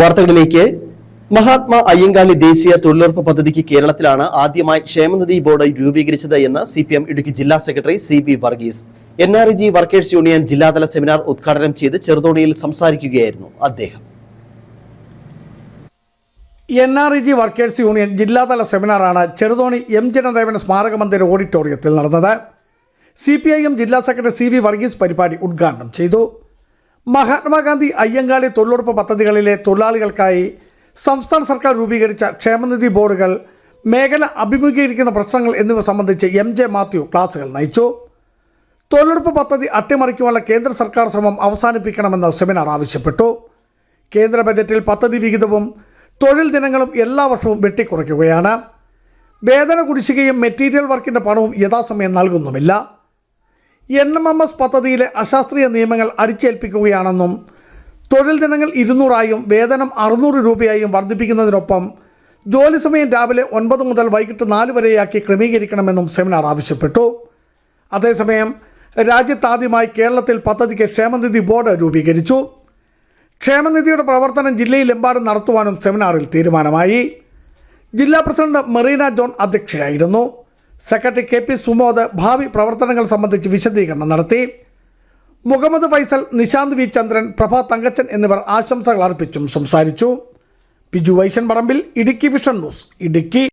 വാർത്തകളിലേക്ക്. മഹാത്മാ അയ്യങ്കാളി ദേശീയ തൊഴിലുറപ്പ് പദ്ധതിക്ക് കേരളത്തിലാണ് ആദ്യമായി ക്ഷേമനിധി ബോർഡ് രൂപീകരിച്ചത് എന്ന് സി പി എം ഇടുക്കി ജില്ലാ secretary C V Varghese. N R G workers union ജില്ലാതല സെമിനാർ ഉദ്ഘാടനം ചെയ്ത് ചെറുതോണിയിൽ സംസാരിക്കുകയായിരുന്നു അദ്ദേഹം. N R E G workers union ജില്ലാതല സെമിനാറാണ് ചെറുതോണി എം ജനദേവൻ സ്മാരക മന്ദിര ഓഡിറ്റോറിയത്തിൽ നടന്നത്. സി പി ഐ എം ജില്ലാ സെക്രട്ടറി സി വി വർഗീസ് പരിപാടി ഉദ്ഘാടനം ചെയ്തു. മഹാത്മാഗാന്ധി അയ്യങ്കാളി തൊഴിലുറപ്പ് പദ്ധതികളിലെ തൊഴിലാളികൾക്കായി സംസ്ഥാന സർക്കാർ രൂപീകരിച്ച ക്ഷേമനിധി ബോർഡുകൾ മേഖല അഭിമുഖീകരിക്കുന്ന പ്രശ്നങ്ങൾ എന്നിവ സംബന്ധിച്ച് എം ജെ മാത്യു ക്ലാസുകൾ നയിച്ചു. തൊഴിലുറപ്പ് പദ്ധതി അട്ടിമറിക്കുവാനുള്ള കേന്ദ്ര സർക്കാർ ശ്രമം അവസാനിപ്പിക്കണമെന്ന് സെമിനാർ ആവശ്യപ്പെട്ടു. കേന്ദ്ര ബജറ്റിൽ പദ്ധതി വിഹിതവും തൊഴിൽ ദിനങ്ങളും എല്ലാ വർഷവും വെട്ടിക്കുറയ്ക്കുകയാണ്. വേതന കുടിശ്ശികയും മെറ്റീരിയൽ വർക്കിന്റെ പണവും യഥാസമയം നൽകുന്നുമില്ല. എൻ എം എം എസ് പദ്ധതിയിലെ അശാസ്ത്രീയ നിയമങ്ങൾ അടിച്ചേൽപ്പിക്കുകയാണെന്നും തൊഴിൽ ദിനങ്ങൾ ഇരുന്നൂറായും വേതനം അറുന്നൂറ് രൂപയായും വർദ്ധിപ്പിക്കുന്നതിനൊപ്പം ജോലി സമയം രാവിലെ ഒൻപത് മുതൽ വൈകിട്ട് നാല് വരെയാക്കി ക്രമീകരിക്കണമെന്നും സെമിനാർ ആവശ്യപ്പെട്ടു. അതേസമയം രാജ്യത്താദ്യമായി കേരളത്തിൽ പദ്ധതിക്ക് ക്ഷേമനിധി ബോർഡ് രൂപീകരിച്ചു. ക്ഷേമനിധിയുടെ പ്രവർത്തനം ജില്ലയിലെമ്പാടും നടത്തുവാനും സെമിനാറിൽ തീരുമാനമായി. ജില്ലാ പ്രസിഡന്റ് മെറീന ജോൺ അധ്യക്ഷയായിരുന്നു. സെക്രട്ടറി കെ പി സുമോദ് ഭാവി പ്രവർത്തനങ്ങൾ സംബന്ധിച്ച് വിശദീകരണം നടത്തി. മുഹമ്മദ് ഫൈസൽ നിശാന്ത് വി ചന്ദ്രൻ പ്രഭ തങ്കച്ചൻ എന്നിവർ ആശംസകൾ അർപ്പിച്ചും സംസാരിച്ചു. Piju Vaishan Parambil Idukki vision news Idukki.